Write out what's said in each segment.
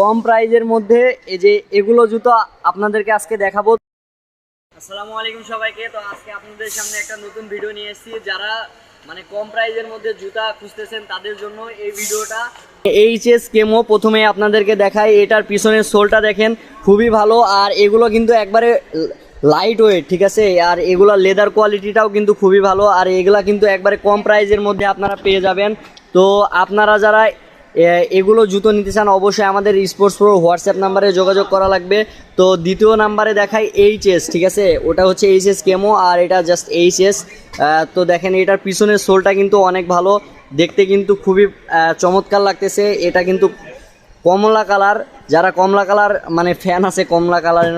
কম প্রাইজের মধ্যে এই যে এগুলো জুতো আপনাদেরকে আজকে দেখাবো। আসসালামু আলাইকুম সবাইকে। তো আজকে আপনাদের সামনে একটা নতুন ভিডিও নিয়ে এসেছি। যারা মানে কম প্রাইজের মধ্যে জুতা খুঁজতেছেন, তাদের জন্য এই ভিডিওটা। এইচএস কেমো প্রথমে আপনাদেরকে দেখাই। এটার পিছনের সোলটা দেখেন, খুবই ভালো। আর এগুলো কিন্তু একবারে লাইট ওয়েট ঠিক আছে? আর এগুলো লেদার কোয়ালিটিটাও কিন্তু খুবই ভালো। আর এগুলা কিন্তু একবারে কম প্রাইজের মধ্যে আপনারা পেয়ে যাবেন। তো আপনারা যারা এগুলো জুতো নিতে চান, অবশ্যই আমাদের স্পোর্টস প্রো হোয়াটসঅ্যাপ নাম্বারে যোগাযোগ করা লাগবে। তো দ্বিতীয় নাম্বারে দেখাই এইচএস ঠিক আছে? ওটা হচ্ছে এইচ এস কেমো আর এটা জাস্ট এইচ এস তো দেখেন, এটার পিছনের সোলটা কিন্তু অনেক ভালো। দেখতে কিন্তু খুবই চমৎকার লাগতেছে। এটা কিন্তু কমলা কালার, যারা কমলা কালার মানে ফ্যান আছে কমলা কালার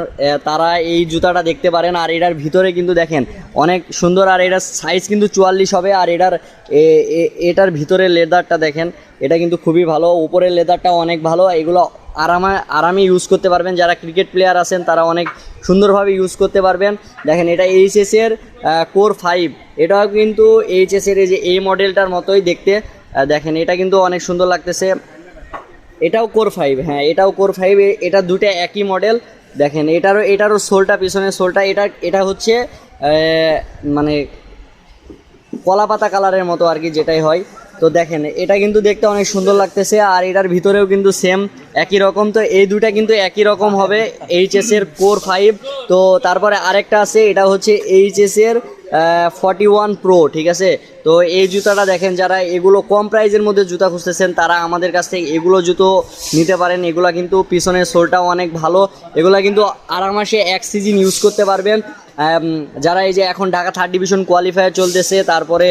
তারা এই জুতাটা দেখতে পারেন। আর এটার ভিতরে কিন্তু দেখেন, অনেক সুন্দর। আর এটার সাইজ কিন্তু চুয়াল্লিশ হবে। আর এটার এটার ভিতরে লেদারটা দেখেন, এটা কিন্তু খুবই ভালো। উপরের লেদারটা অনেক ভালো। এগুলো আরামে আরামে ইউজ করতে পারবেন। যারা ক্রিকেট প্লেয়ার আছেন, তারা অনেক সুন্দরভাবে ইউজ করতে পারবেন। দেখেন, এটা এইচএস এর কোর ফাইভ এটাও কিন্তু এইচএস এর এই যে, এই মডেলটার মতোই দেখতে। দেখেন, এটা কিন্তু অনেক সুন্দর লাগতেছে। এটাও কোর ফাইভ হ্যাঁ এটাও কোর ফাইভ এটা দুটো একই মডেল দেখেন, এটারও এটারও সোলটা পিছনে সোলটা, এটা এটা হচ্ছে মানে কলা পাতা কালারের মতো আর কি যেটাই হয়। তো দেখেন, এটা কিন্তু দেখতে অনেক সুন্দর লাগতেছে আর এটার ভিতরেও কিন্তু সেম একই রকম। তো এই দুটা কিন্তু একই রকম হবে এইচএস এর কোর ফাইভ তো তারপরে আরেকটা আছে, এটা হচ্ছে এইচএস এর ফর্টি ওয়ান প্রো ঠিক আছে? তো এই জুতাটা দেখেন, যারা এগুলো কম প্রাইজের মধ্যে জুতা খুঁজতেছেন, তারা আমাদের কাছ থেকে এগুলো জুতো নিতে পারেন। এগুলো কিন্তু পিছনের সোলটাও অনেক ভালো। এগুলো কিন্তু আরামাসে এক সিজন ইউজ করতে পারবেন। যারা এই যে এখন ঢাকা থার্ড ডিভিশন কোয়ালিফায়ার চলতেছে, তারপরে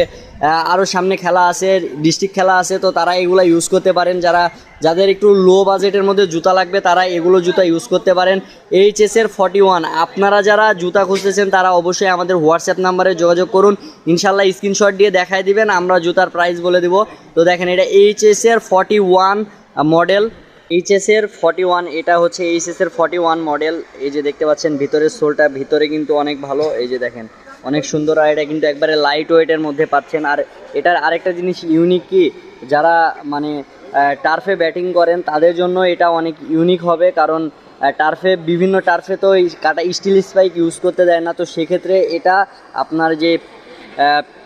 আরও সামনে খেলা আছে ডিস্ট্রিক্ট খেলা আছে, তো তারা এগুলো ইউজ করতে পারেন। যারা, যাদের একটু লো বাজেটের মধ্যে জুতা লাগবে, তারা এগুলো জুতা ইউজ করতে পারেন। এইচএস এর ফর্টি ওয়ান আপনারা যারা জুতা খুঁজতেছেন, তারা অবশ্যই আমাদের হোয়াটসঅ্যাপ নাম্বারে যোগাযোগ করুন। ইনশাল্লাহ স্ক্রিনশট দিয়ে দেখায় দিবেন, আমরা জুতার প্রাইস বলে দিব। তো দেখেন, এটা এইচএস এর ফর্টি ওয়ান মডেল এইচএস এর ফর্টি ওয়ান এটা হচ্ছে এইচএস এর ফর্টি ওয়ান মডেল এই যে দেখতে পাচ্ছেন, ভিতরের সোলটা ভিতরে কিন্তু অনেক ভালো। এই যে দেখেন, অনেক সুন্দর। আর এটা কিন্তু একবারে লাইট ওয়েটের মধ্যে পাচ্ছেন। আর এটার আরেকটা জিনিস ইউনিক কি, যারা মানে টার্ফে ব্যাটিং করেন, তাদের জন্য এটা অনেক ইউনিক হবে। কারণ টার্ফে বিভিন্ন টার্ফে তো কাটা স্টিল স্পাইক ইউজ করতে দেয় না। তো সেক্ষেত্রে এটা আপনার যে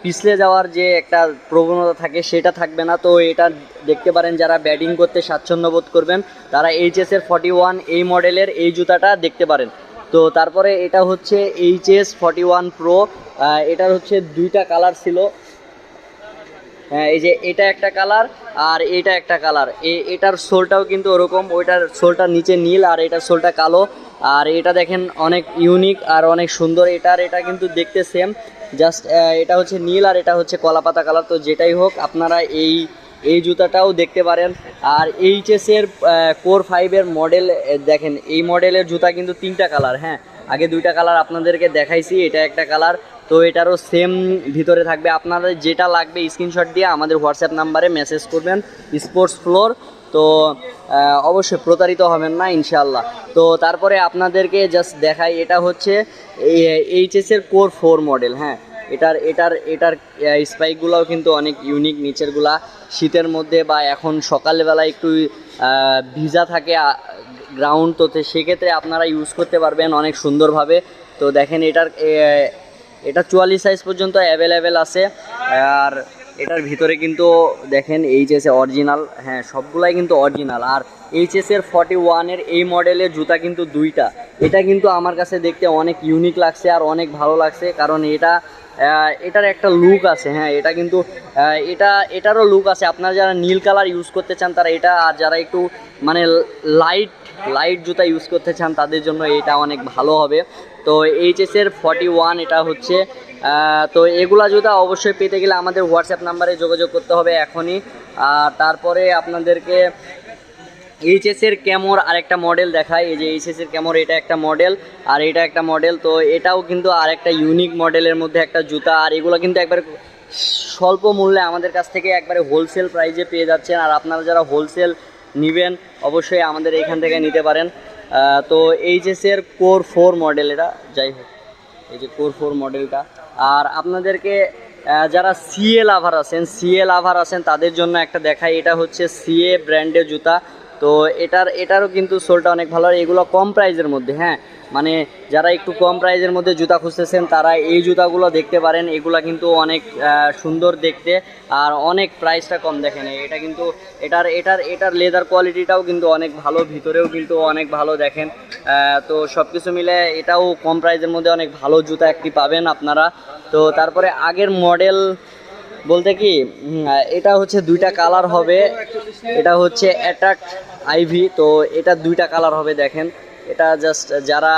পিছলে যাওয়ার যে একটা প্রবণতা থাকে, সেটা থাকবে না। তো এটা দেখতে পারেন যারা ব্যাটিং করতে স্বাচ্ছন্দ্য বোধ করবেন, তারা এইচএস এর ফর্টি ওয়ান এই মডেলের এই জুতাটা দেখতে পারেন। তো তারপরে এটা হচ্ছে এইচএস ফর্টি ওয়ান প্রো এটার হচ্ছে দুইটা কালার ছিল। হ্যাঁ এই যে এটা একটা কালার আর এটা একটা কালার এটার সোলটাও কিন্তু ওরকম, ওইটার সোলটা নিচে নীল আর এটার সোলটা কালো। আর এটা দেখেন অনেক ইউনিক আর অনেক সুন্দর। এটার, এটা কিন্তু দেখতে সেম জাস্ট এটা হচ্ছে নীল আর এটা হচ্ছে কলাপাতা কালার তো যেটাই হোক, আপনারা এই এই জুতাটাও দেখতে পারেন। আর এইচএস এর কোর ফাইভের মডেল দেখেন, এই মডেলের জুতা কিন্তু তিনটা কালার হ্যাঁ। আগে দুইটা কালার আপনাদেরকে দেখাইছি, এটা একটা কালার তো এটারও সেম ভিতরে থাকবে। আপনাদের যেটা লাগবে স্ক্রিনশট দিয়ে আমাদের হোয়াটসঅ্যাপ নাম্বারে মেসেজ করবেন স্পোর্টস ফ্লোর তো অবশ্যই প্রতারিত হবেন না ইনশাল্লাহ তো তারপরে আপনাদেরকে জাস্ট দেখাই, এটা হচ্ছে এইচএসের কোর ফোর মডেল হ্যাঁ। এটার এটার এটার স্পাইকগুলোও কিন্তু অনেক ইউনিক নিচেরগুলা শীতের মধ্যে বা এখন সকালবেলা একটু ভিজা থাকে গ্রাউন্ড তো সেক্ষেত্রে আপনারা ইউজ করতে পারবেন অনেক সুন্দরভাবে। তো দেখেন এটার এটা চুয়াল্লিশ সাইজ পর্যন্ত অ্যাভেলেবেল আছে। আর এটার ভিতরে কিন্তু দেখেন এইচএস অরিজিনাল হ্যাঁ সবগুলাই কিন্তু অরিজিনাল আর এইচএস এর ফর্টি ওয়ানের এই মডেলের জুতা কিন্তু দুইটা। এটা কিন্তু আমার কাছে দেখতে অনেক ইউনিক লাগছে আর অনেক ভালো লাগছে, কারণ এটা এটার একটা লুক আছে হ্যাঁ এটা কিন্তু এটা, এটারও লুক আছে। আপনারা যারা নীল কালার ইউজ করতে চান, তারা এটা, আর যারা একটু মানে লাইট লাইট জুতা ইউজ করতে চান, তাদের জন্য এটা অনেক ভালো হবে। তো এইচএস এর ফর্টি ওয়ান এটা হচ্ছে তো এগুলা জুতা অবশ্যই পেতে গেলে আমাদের হোয়াটসঅ্যাপ নাম্বারে যোগাযোগ করতে হবে এখনই। আর তারপরে আপনাদেরকে এইচএস এর ক্যামোর আরেকটা মডেল দেখায়। এই যে এইচএস এর ক্যামোর এটা একটা মডেল আর এটা একটা মডেল তো এটাও কিন্তু আরেকটা ইউনিক মডেলের মধ্যে একটা জুতা। আর এগুলো কিন্তু একবারে স্বল্প মূল্যে আমাদের কাছ থেকে একবারে হোলসেল প্রাইজে পেয়ে যাচ্ছেন। আর আপনারা যারা হোলসেল নেবেন, অবশ্যই আমাদের এখান থেকে নিতে পারেন। তো এইচএস এর কোর ফোর মডেল এটা, যাই হোক। এই যে কোর ফোর মডেলটা আর আপনাদেরকে যারা সিএ লাভার আছেন সিএ লাভার আছেন, তাদের জন্য একটা দেখাই। এটা হচ্ছে সিএ ব্র্যান্ডের জুতা। তো এটার, এটারও কিন্তু সোলটা অনেক ভালো। আর এগুলো কম প্রাইজের মধ্যে হ্যাঁ? মানে যারা একটু কম প্রাইজের মধ্যে জুতা খুঁজতেছেন, তারা এই জুতাগুলো দেখতে পারেন। এগুলো কিন্তু অনেক সুন্দর দেখতে। আর অনেক প্রাইসটা কম দেখেন। এটা কিন্তু, এটার এটার এটার লেদার কোয়ালিটিটাও কিন্তু অনেক ভালো, ভিতরেও কিন্তু অনেক ভালো দেখেন। তো সব কিছু মিলে এটাও কম প্রাইজের মধ্যে অনেক ভালো জুতা একটি পাবেন আপনারা। তো তারপরে আগের মডেল বলতে কি এটা হচ্ছে দুইটা কালার হবে। এটা হচ্ছে অ্যাটাক আইভি, তো এটা দুইটা কালার হবে দেখেন। এটা জাস্ট যারা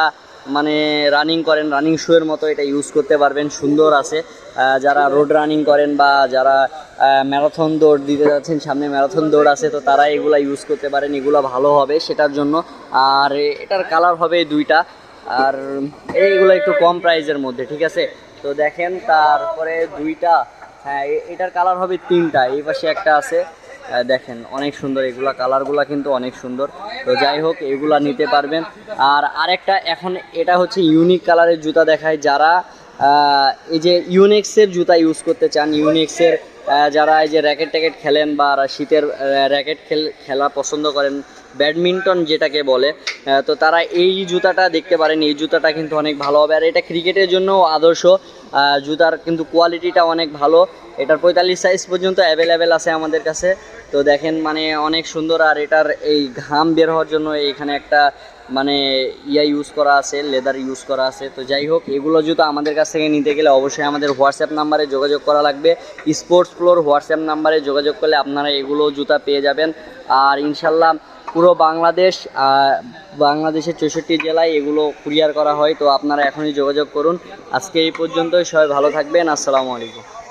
মানে রানিং করেন রানিং শুয়ের মতো এটা ইউজ করতে পারবেন, সুন্দর আছে। যারা রোড রানিং করেন বা যারা ম্যারাথন দৌড় দিতে যাচ্ছেন, সামনে ম্যারাথন দৌড় আছে, তো তারা এগুলা ইউজ করতে পারেন, এগুলো ভালো হবে সেটার জন্য। আর এটার কালার হবে দুইটা। আর এইগুলো একটু কম প্রাইজের মধ্যে, ঠিক আছে? তো দেখেন, তারপরে দুইটা হ্যাঁ এটার কালার হবে তিনটা, এই পাশে একটা আছে। দেখেন, অনেক সুন্দর। এগুলা কালারগুলা কিন্তু অনেক সুন্দর। তো যাই হোক, এগুলা নিতে পারবেন। আর আরেকটা, এখন এটা হচ্ছে ইউনিক কালারের জুতা দেখায় যারা এই যে ইউনিক্সের জুতা ইউজ করতে চান ইউনিক্সের যারা এই যে র্যাকেট ট্যাকেট খেলেন বা শীতের র্যাকেট খেল খেলা পছন্দ করেন ব্যাডমিন্টন যেটাকে বলে তো তারা এই জুতাটা দেখতে পারেন। এই জুতাটা কিন্তু অনেক ভালো হবে। আর এটা ক্রিকেটের জন্য আদর্শ। জুতার কিন্তু কোয়ালিটিটা অনেক ভালো। এটার পঁয়তাল্লিশ সাইজ পর্যন্ত অ্যাভেলেবেল আছে আমাদের কাছে। তো দেখেন মানে অনেক সুন্দর আর এটার এই ঘাম বের হওয়ার জন্য এখানে একটা মানে ইয়া ইউজ করা আছে লেদার ইউজ করা আছে। তো যাই হোক, এগুলো জুতো আমাদের কাছ থেকে নিতে গেলে অবশ্যই আমাদের হোয়াটসঅ্যাপ নাম্বারে যোগাযোগ করা লাগবে। স্পোর্টস ফ্লোর হোয়াটসঅ্যাপ নাম্বারে যোগাযোগ করলে আপনারা এগুলো জুতা পেয়ে যাবেন। আর ইনশাল্লাহ পুরো বাংলাদেশ বাংলাদেশের চৌষট্টি জেলায় এগুলো কুরিয়ার করা হয়। তো আপনারা এখনই যোগাযোগ করুন। আজকে এই পর্যন্তই। সবাই ভালো থাকবেন। আসসালামু আলাইকুম।